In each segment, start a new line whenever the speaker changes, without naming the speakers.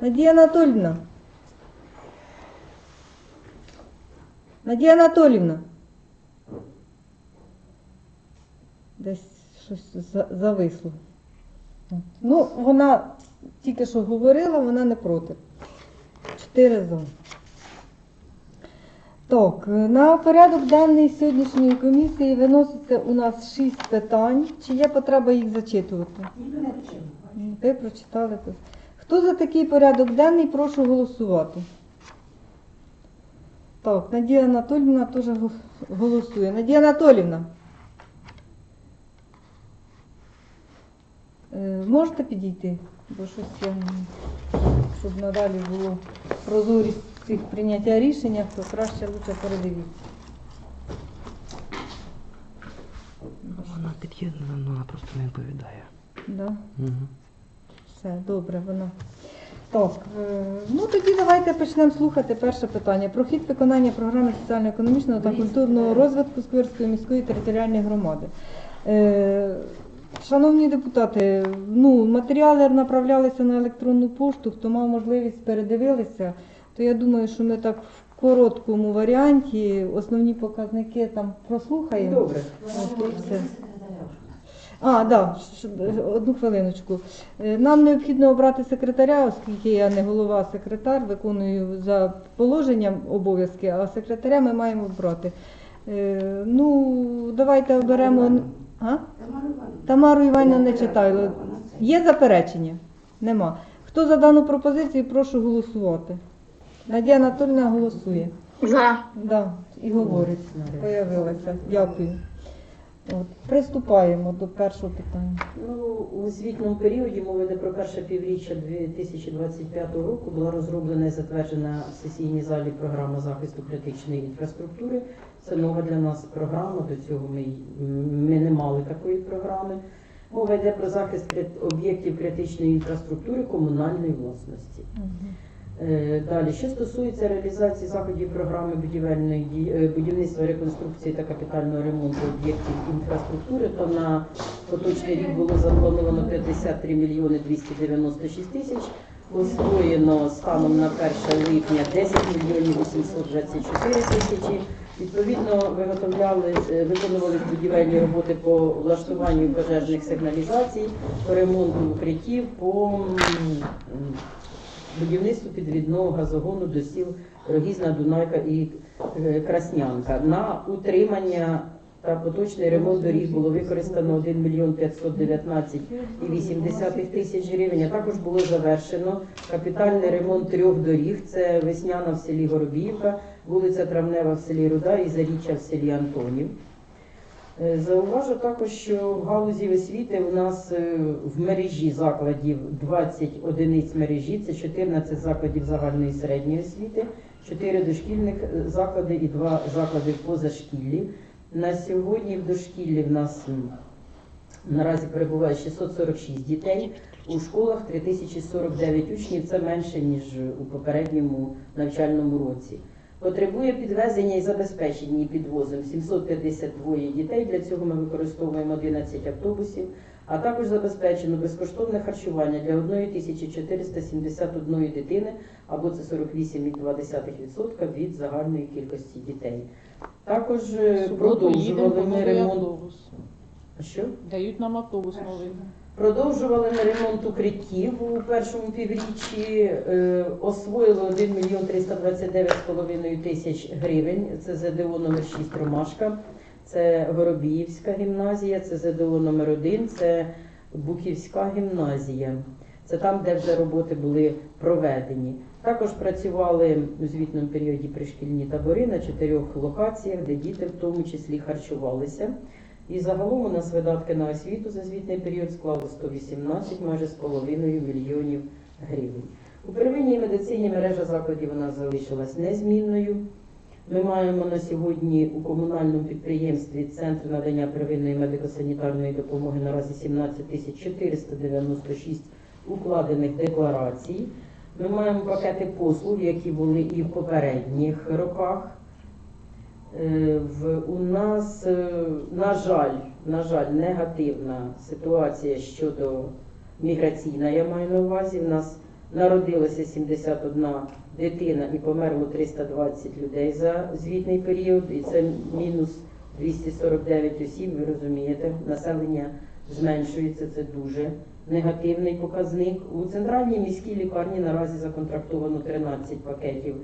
Надія Анатолівна. Надія Анатолівна. Десь щось зависло. Ну, вона тільки що говорила, вона не проти. Чотири за. Так, на порядок денний сьогоднішньої комісії виноситься у нас шість питань. Чи є потреба їх зачитувати? Ви прочитали тут. Хто за такий порядок денний, прошу голосувати. Так, Надія Анатолівна теж голосує. Надія Анатолівна. Е, Можете підійти? Бо щось я, щоб надалі було прозорість цих прийняття рішення, то краще лучше передивіться.
Вона під'єднана, але вона просто не відповідає.
Да?
Угу.
Все, добре, вона. Так, е, ну тоді давайте почнемо слухати перше питання. Про хід виконання програми соціально-економічного та культурного розвитку Сквирської міської територіальної громади. Е, Шановні депутати, ну, матеріали направлялися на електронну пошту, хто мав можливість передивилися, то я думаю, що ми так в короткому варіанті основні показники там прослухаємо.
Добре.
От все. А, да, одну хвилиночку. Е, Нам необхідно обрати секретаря, оскільки я не голова, а секретар, виконую за положенням обов'язки, а секретаря ми маємо обрати. Е, Ну, давайте оберемо. А? Тамару Іванівну не читаю. Є заперечення? Нема. Хто за дану пропозицію, прошу голосувати. Надія Анатольовна голосує.
За.
Да, і говорить. Появилася. Дякую. От, приступаємо до першого питання.
Ну, у звітному періоді йде про перше півріччя 2025 року була розроблена і затверджена в сесійній залі програма захисту критичної інфраструктури. Це нова для нас програма. До цього ми, ми не мали такої програми. Мова йде про захист об'єктів критичної інфраструктури комунальної власності. Е, Далі, що стосується реалізації заходів програми будівельної ді- е, будівництва, реконструкції та капітального ремонту об'єктів інфраструктури, то на поточний рік було заплановано 53 мільйони 296 тисяч. Освоєно станом на 1 липня 10 мільйонів 824 тисячі. Відповідно, виготовляли, е, виконували будівельні роботи по влаштуванню пожежних сигналізацій, по ремонту укриттів, по м, будівництву підвідного газогону до сіл Рогізна, Дунайка і е, Краснянка. На утримання та поточний ремонт доріг було використано 1 мільйон 519,8 тисяч гривень. Також було завершено капітальний ремонт трьох доріг. Це Весняна в селі Горобіївка, вулиця Травнева в селі Руда і Заріччя в селі Антонів. Е, Зауважу також, що в галузі освіти у нас е, в мережі закладів 20 одиниць мережі, це 14 закладів загальної середньої освіти, 4 дошкільних е, заклади і 2 заклади позашкіллі. На сьогодні в дошкіллі в нас наразі перебуває 646 дітей, у школах 3049 учнів, це менше, ніж у попередньому навчальному році. Потребує підвезення і забезпечення підвозом 752 дітей. Для цього ми використовуємо 11 автобусів, а також забезпечено безкоштовне харчування для 1471 дитини, або це 48,2% від загальної кількості дітей. Також е,
Суботу
продовжували ми ремонт.
автобус.
Що?
Дають нам автобус новий.
Продовжували ми ремонт укриттів у першому півріччі, е, освоїли 1 мільйон 329,5 тисяч гривень. Це ЗДО номер 6 Ромашка, це Горобіївська гімназія, це ЗДО номер 1 це Буківська гімназія. Це там, де вже роботи були проведені. Також працювали у звітному періоді пришкільні табори на чотирьох локаціях, де діти в тому числі харчувалися. І загалом у нас видатки на освіту за звітний період склали 118 майже з половиною мільйонів гривень. У первинній медицині мережа закладів у нас залишилась незмінною. Ми маємо на сьогодні у комунальному підприємстві Центр надання первинної медико-санітарної допомоги наразі 17 тисяч 496 укладених декларацій. Ми маємо пакети послуг, які були і в попередніх роках. Е, у нас, е, на жаль, на жаль, негативна ситуація щодо міграційна, я маю на увазі. У нас Народилося 71 дитина і померло 320 людей за звітний період, і це мінус 249 осіб, ви розумієте, населення зменшується, це дуже негативний показник. У центральній міській лікарні наразі законтрактовано 13 пакетів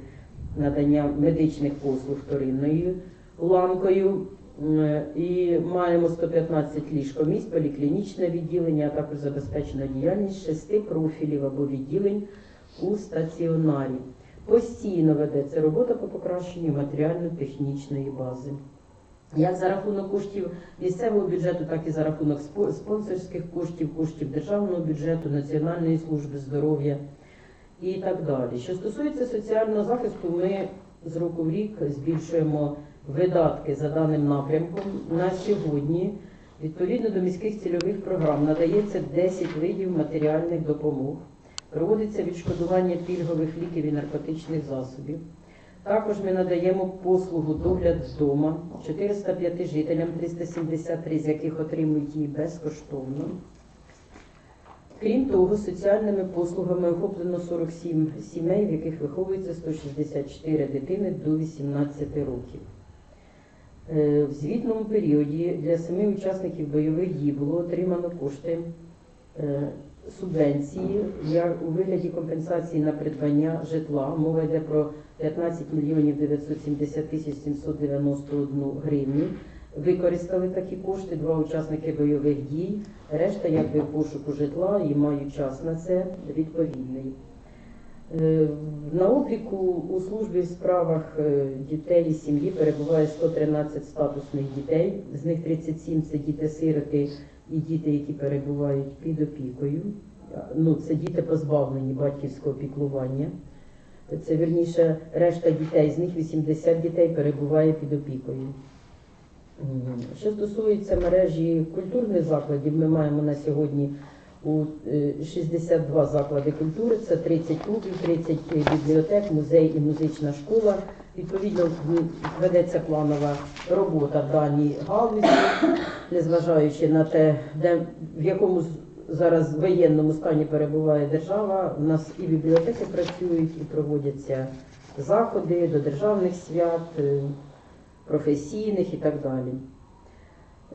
надання медичних послуг вторинною ланкою. І маємо 115 ліжкомісць, поліклінічне відділення, а також забезпечена діяльність шести профілів або відділень у стаціонарі. Постійно ведеться робота по покращенню матеріально-технічної бази. Як за рахунок коштів місцевого бюджету, так і за рахунок спо- спонсорських коштів, коштів державного бюджету, Національної служби здоров'я і так далі. Що стосується соціального захисту, ми з року в рік збільшуємо видатки за даним напрямком. На сьогодні, відповідно до міських цільових програм, надається 10 видів матеріальних допомог, проводиться відшкодування пільгових ліків і наркотичних засобів. Також ми надаємо послугу догляд вдома 405 жителям, 373 з яких отримують її безкоштовно. Крім того, соціальними послугами охоплено 47 сімей, в яких виховується 164 дитини до 18 років. Е, В звітному періоді для семи учасників бойових дій було отримано кошти е, субвенції у вигляді компенсації на придбання житла. Мова йде про 15 мільйонів 970 тисяч 791 гривню. Використали такі кошти два учасники бойових дій. Решта якби в пошуку житла і мають час на це відповідний. Е, На обліку у службі в справах е, дітей і сім'ї перебуває 113 статусних дітей, з них 37 це діти-сироти і діти, які перебувають під опікою. Ну, це діти позбавлені батьківського піклування. Це вірніше решта дітей, з них 80 дітей перебуває під опікою. Що стосується мережі культурних закладів, ми маємо на сьогодні у е, 62 заклади культури, це 30 клубів, 30 бібліотек, музей і музична школа. Відповідно, ведеться планова робота в даній галузі, незважаючи на те, де в якому зараз воєнному стані перебуває держава. У нас і бібліотеки працюють, і проводяться заходи до державних свят. Професійних і так далі.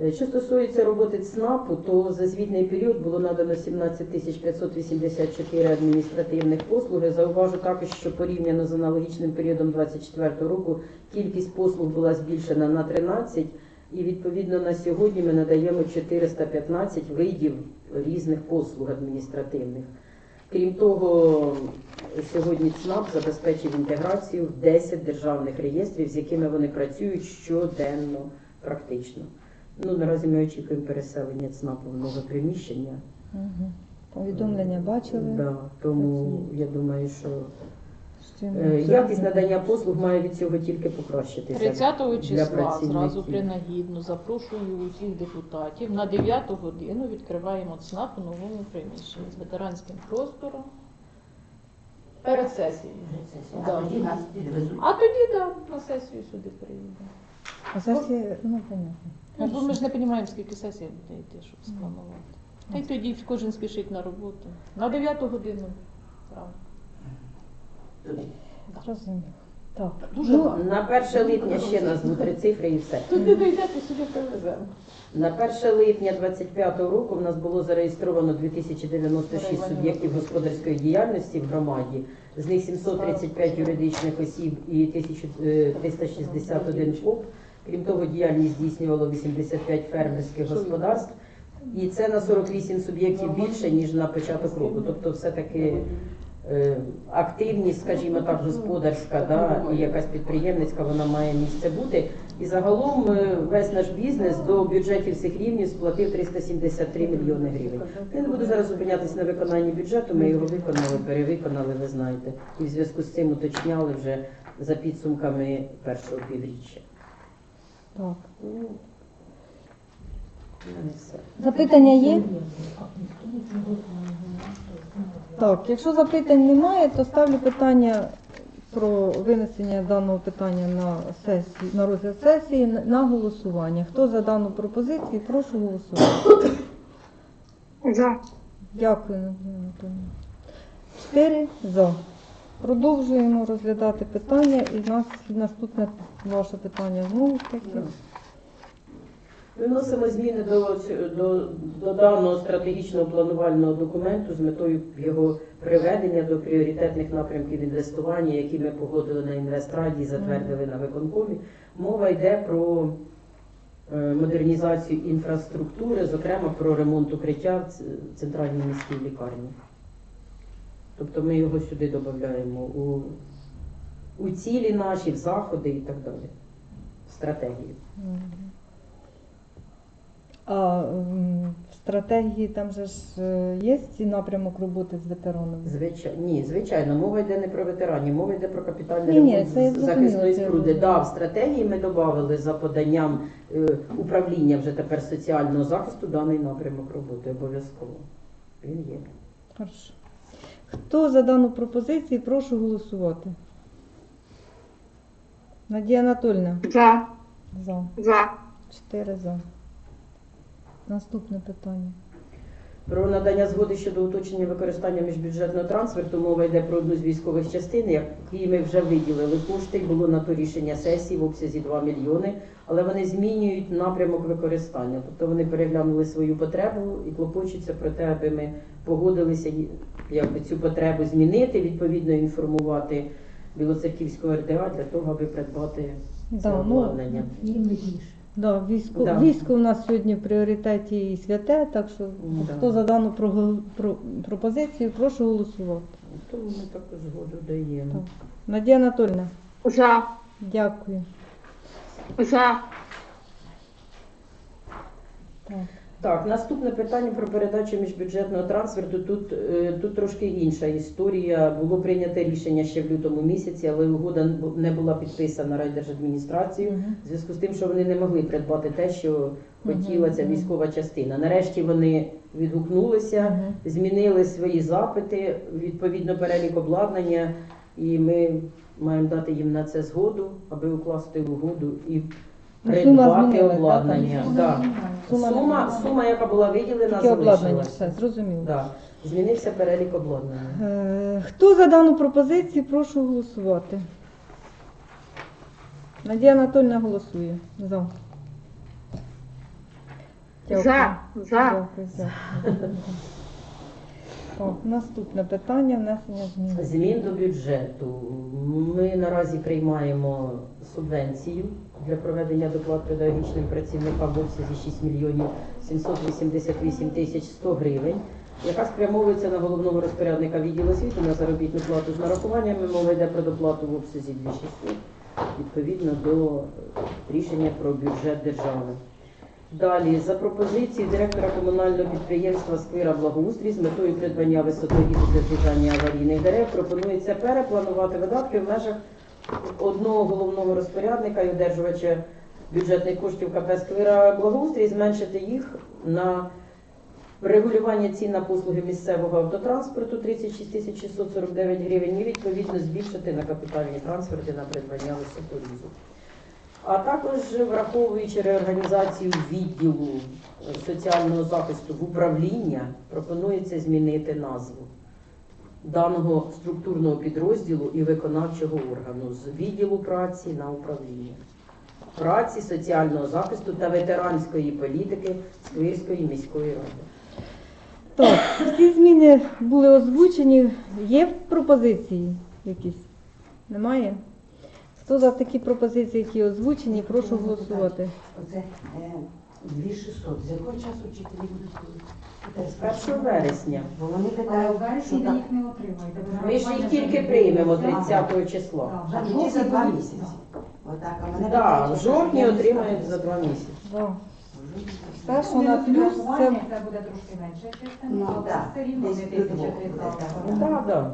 Е, Що стосується роботи ЦНАПу, то за звітний період було надано 17 584 адміністративних послуги. Зауважу також, що порівняно з аналогічним періодом 2024 року кількість послуг була збільшена на 13, і відповідно на сьогодні ми надаємо 415 видів різних послуг адміністративних. Крім того, сьогодні ЦНАП забезпечив інтеграцію в 10 державних реєстрів, з якими вони працюють щоденно, практично. Ну, наразі ми очікуємо переселення ЦНАПу в нове приміщення.
Угу. Повідомлення бачили.
Да, тому я думаю, що е, якість надання послуг має від цього тільки покращитися.
30 числа зразу принагідно запрошую усіх депутатів на 9 годину відкриваємо ЦНАП у новому приміщенні з ветеранським простором перед сесією. Да. А тоді так, на сесію сюди приїдемо.
А сесії, ну, понятно.
Ну, бо ми ж не розуміємо, скільки сесій буде йти, щоб спланувати. Та й тоді кожен спішить на роботу. На 9 годину. Правда.
Зрозуміло. Так.
Дуже
Ну.
На 1 липня ще назву три цифри і все.
Туди дійдете, сюди привеземо.
На 1 липня 2025 року в нас було зареєстровано 2096 суб'єктів господарської діяльності в громаді. З них 735 юридичних осіб і 1361 ФОП. Крім того, діяльність здійснювало 85 фермерських господарств. І це на 48 суб'єктів більше, ніж на початок року. Тобто все-таки активність, скажімо так, господарська, да, і якась підприємницька, вона має місце бути. І загалом е, весь наш бізнес до бюджетів всіх рівнів сплатив 373 мільйони гривень. Я не буду зараз зупинятися на виконанні бюджету, ми його виконали, перевиконали, ви знаєте. І в зв'язку з цим уточняли вже за підсумками першого півріччя.
так.
Ну.
Запитання є? Так, якщо запитань немає, то ставлю питання про винесення даного питання на сесію, на розгляд сесії на- голосування. Хто за дану пропозицію, прошу голосувати.
За.
Дякую, Надія Анатолійовна. Чотири за. Продовжуємо розглядати питання і в нас наступне ваше питання знову ж таки.
Виносимо зміни до, до, до даного стратегічного планувального документу з метою його приведення до пріоритетних напрямків інвестування, які ми погодили на інвестраді і затвердили на виконкомі. Мова йде про е, модернізацію інфраструктури, зокрема про ремонт укриття в центральній міській лікарні. Тобто ми його сюди додаємо у, у цілі наші, в заходи і так далі. В стратегію.
А в стратегії там же ж е, є ці напрямок роботи з ветеранами?
Звичайно, ні, звичайно, мова йде не про ветеранів, мова йде про капітальний
Ні, ні,
ремонт
це я зрозуміла,
захисної
це я
споруди. Да, в стратегії ми додали за поданням е, управління вже тепер соціального захисту даний напрямок роботи обов'язково. Він є.
Хорошо. Хто за дану пропозицію, прошу голосувати. Надія Анатольовна.
За.
За.
За.
Чотири за. Наступне питання.
Про надання згоди щодо уточнення використання міжбюджетного трансферту мова йде про одну з військових частин, які ми вже виділили кошти. Було на то рішення сесії в обсязі 2 мільйони, але вони змінюють напрямок використання. Тобто вони переглянули свою потребу і клопочуться про те, аби ми погодилися якби цю потребу змінити, відповідно інформувати Білоцерківського РДА для того, аби придбати це
Да, ну,
обладнання.
Да, військо,
Да.
військо у нас сьогодні в пріоритеті і святе, так що
Да.
хто за дану про, про, пропозицію, прошу голосувати.
Тому ми таку згоду даємо.
Так. Надія Анатольовна,
За.
дякую.
За.
Так.
Так, наступне питання про передачу міжбюджетного трансферту. Тут, е, тут трошки інша історія. Було прийнято рішення ще в лютому місяці, але угода не була підписана райдержадміністрацією в зв'язку з тим, що вони не могли придбати те, що хотіла ця військова частина. Нарешті вони відгукнулися, змінили свої запити, відповідно перелік обладнання, і ми маємо дати їм на це згоду, аби укласти угоду і придбати
змінилась,
обладнання.
так?
Да.
Сума
Сума, яка була виділена,
Тільки обладнання,
залишилася.
все, зрозуміло.
Да. Змінився перелік обладнання.
Е, Хто за дану пропозицію, прошу голосувати. Надія Анатольовна голосує. За.
За. За.
Дякую, дякую. Так, наступне питання внесення змін.
Змін до бюджету. Ми наразі приймаємо субвенцію для проведення доплат педагогічним працівникам в обсязі 6 мільйонів 788 тисяч 100 гривень, яка спрямовується на головного розпорядника відділу освіти на заробітну плату з нарахуваннями. Мова йде про доплату в обсязі 2600, відповідно до рішення про бюджет держави. Далі, за пропозицією директора комунального підприємства Сквира Благоустрій з метою придбання висотовіду для зрізання аварійних дерев пропонується перепланувати видатки в межах одного головного розпорядника і одержувача бюджетних коштів КП Сквира Благоустрій, зменшити їх на регулювання цін на послуги місцевого автотранспорту 36 649 гривень і відповідно збільшити на капітальні трансферти на придбання високорізу. А також враховуючи реорганізацію відділу соціального захисту в управління, пропонується змінити назву даного структурного підрозділу і виконавчого органу з відділу праці на управління праці, соціального захисту та ветеранської політики Сквирської міської ради.
Так, всі зміни були озвучені. Є пропозиції якісь? Немає? Хто за такі пропозиції, які озвучені, прошу голосувати.
Оце е, 2600. З якого часу вчителі будуть ходити?
З 1 вересня.
Бо вони
Але
питають,
вересні
що
ви
так.
їх не отримаєте.
Ми ж їх тільки приймемо 30 числа.
А
в
тоді за два місяці. Отак, а мене питають,
в
що
жовтні отримають за два місяці.
Да.
Все,
на плюс, це
це буде трошки менше, частина,
Ну,
але
так,
все рівно
десь
не
до двох
1300.
буде,
Так, так.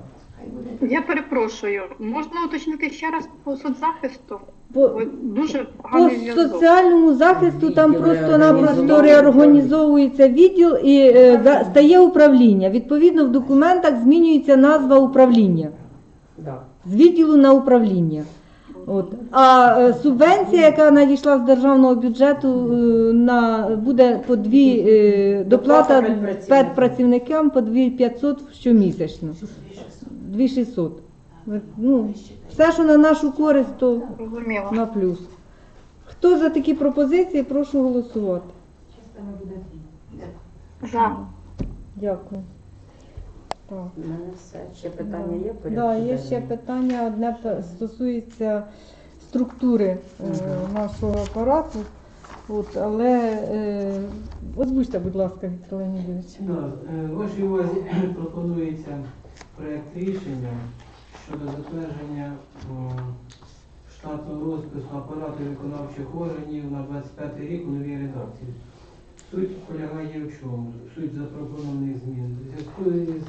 Я перепрошую. Можна уточнити ще раз по соцзахисту?
По,
Бо дуже
по
поганий зв'язок.
соціальному захисту там
Відділ
просто-напросто реорганізовується відділ і е, за- стає управління. Відповідно, в документах змінюється назва управління.
Да.
з відділу на управління. От. А е, субвенція, яка надійшла з державного бюджету, е, на, буде по дві е, доплата
Доплата педпрацівникам.
педпрацівникам по 2500 щомісячно. 2600. Ви- Ну, все, що на нашу користь, то
Зрозуміло.
на плюс. Хто за такі пропозиції, прошу голосувати.
За.
Дякую. Так.
У мене все. Ще питання є? порядку
Да, є ще питання. Одне п- стосується структури е,
Мгм.
нашого апарату. От, але е, озвучте, будь ласка, Віктор Леонідович.
Да, е, Вашій увазі пропонується проєкт рішення щодо затвердження штатного розпису апарату виконавчих органів на 25 рік у новій редакції. Суть полягає в чому? Суть запропонованих змін. У зв'язку із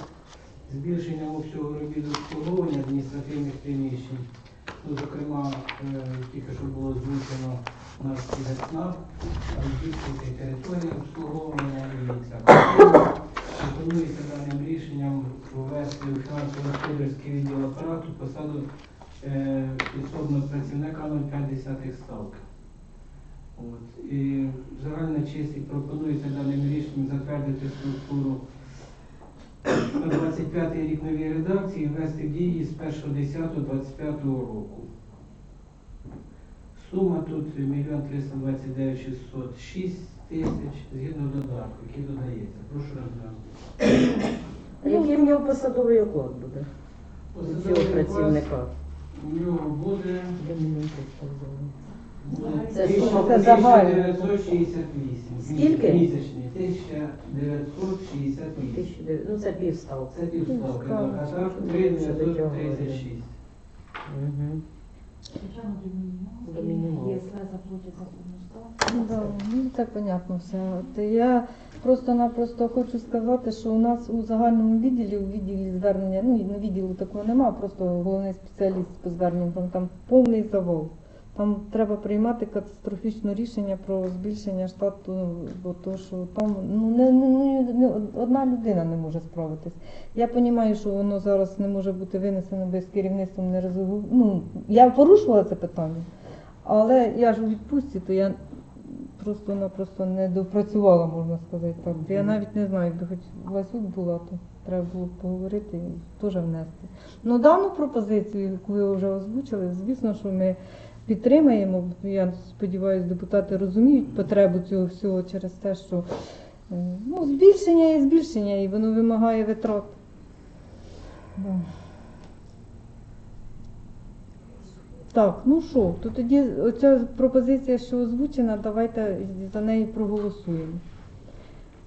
збільшенням обсягу робіт обслуговування адміністративних приміщень, ну, зокрема, е, тільки що було озвучено наш ЦНАП, там збільшити територію обслуговування і ця Пропонується даним рішенням ввести у фінансово-господарський відділ апарату посаду е, підсобного працівника 0,5 ставки. От. І загальна честь пропонується даним рішенням затвердити структуру на 25-й рік новій редакції і ввести в дії з 1.10.25 року. Сума тут 1 329 606 тисяч згідно додатку, який додається. Прошу розглянути.
Який в нього посадовий оклад буде? У цього
Посадовий клас
працівника?
У нього буде
Це сума
загальна.
1968.
Скільки?
Місячний. 1968.
Тисячу Ну це півставки.
Це півставки,
Півставки.
так, а так 3936.
Угу.
До заплатять ставку.
Ну, да, ну це понятно все. От я просто-напросто хочу сказати, що у нас у загальному відділі, у відділі звернення, ну відділу такого немає, просто головний спеціаліст по зверненням, там, там повний завал. Там треба приймати катастрофічне рішення про збільшення штату, бо то, що там ну, не, не, не, одна людина не може справитись. Я розумію, що воно зараз не може бути винесено без керівництва не резолю... Ну, я порушувала це питання, але я ж у відпустці, то я просто-напросто не допрацювала, можна сказати так. Я навіть не знаю, якби хоч Васюк була, то треба було поговорити і теж внести. Ну, дану пропозицію, яку ви вже озвучили, звісно, що ми підтримаємо. Я сподіваюся, депутати розуміють потребу цього всього через те, що е, ну, збільшення і збільшення, і воно вимагає витрат. Так, ну що, то тоді оця пропозиція, що озвучена, давайте за неї проголосуємо.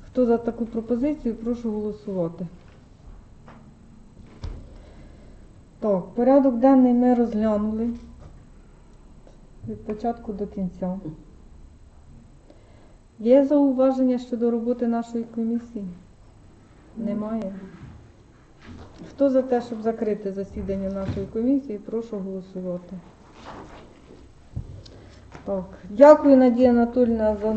Хто за таку пропозицію, прошу голосувати. Так, порядок денний ми розглянули від початку до кінця. Є зауваження щодо роботи нашої комісії? Немає. Хто за те, щоб закрити засідання нашої комісії, прошу голосувати. Так, дякую, Надія Анатольовна, за